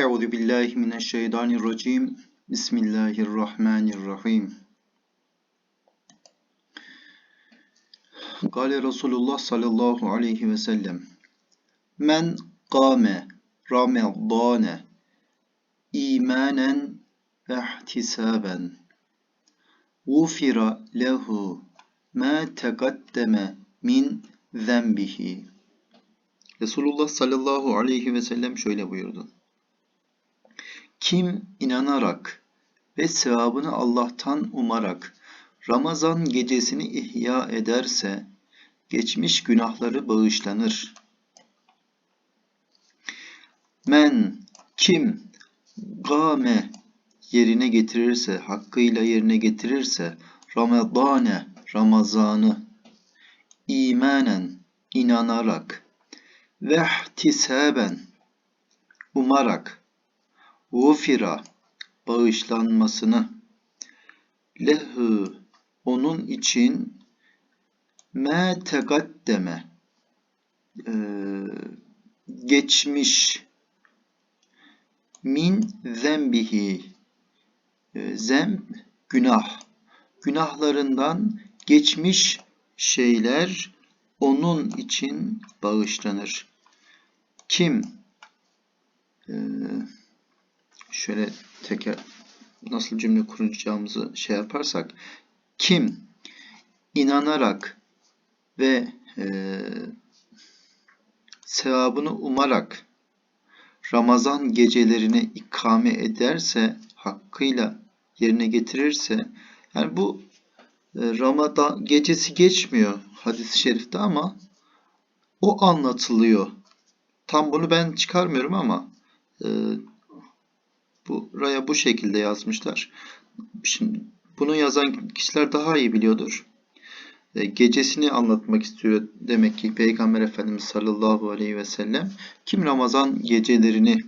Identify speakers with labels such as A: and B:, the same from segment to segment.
A: Euzu billahi mineşşeytanirracim. Bismillahirrahmanirrahim. Kale Resulullah sallallahu aleyhi ve sellem. Men kâme ramadâne imanen ve ihtisaben gufira lehu ma tegaddeme min zenbihi. Resulullah sallallahu aleyhi ve sellem şöyle buyurdu. Kim inanarak ve sevabını Allah'tan umarak Ramazan gecesini ihya ederse geçmiş günahları bağışlanır. Men kim game yerine getirirse, hakkıyla yerine getirirse Ramadane, Ramazanı imanen, inanarak ve ihtisaben, umarak gufira, bağışlanmasını. Lehu, onun için me tegaddeme, e, geçmiş. Min zembihi, e, zem, günah, günahlarından geçmiş şeyler onun için bağışlanır. Kim e, şöyle teker nasıl cümle kuracağımızı şey yaparsak kim inanarak ve e, sevabını umarak Ramazan gecelerini ikame ederse hakkıyla yerine getirirse yani bu e, Ramazan gecesi geçmiyor hadis-i şerifte ama o anlatılıyor. Tam bunu ben çıkarmıyorum ama e, buraya bu şekilde yazmışlar. Şimdi bunu yazan kişiler daha iyi biliyordur. E, gecesini anlatmak istiyor demek ki Peygamber Efendimiz sallallahu aleyhi ve sellem. Kim Ramazan gecelerini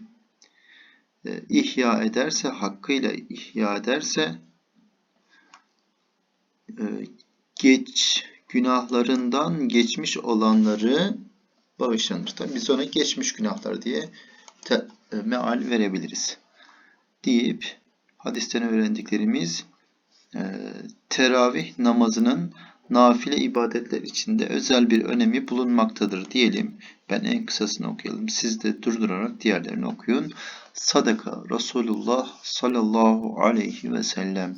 A: e, ihya ederse, hakkıyla ihya ederse e, geç günahlarından geçmiş olanları bağışlanır. Tabi biz ona geçmiş günahlar diye te, e, meal verebiliriz. Deyip hadisten öğrendiklerimiz e, teravih namazının nafile ibadetler içinde özel bir önemi bulunmaktadır diyelim. Ben en kısasını okuyalım. Siz de durdurarak diğerlerini okuyun. Sadaka Resulullah sallallahu aleyhi ve sellem.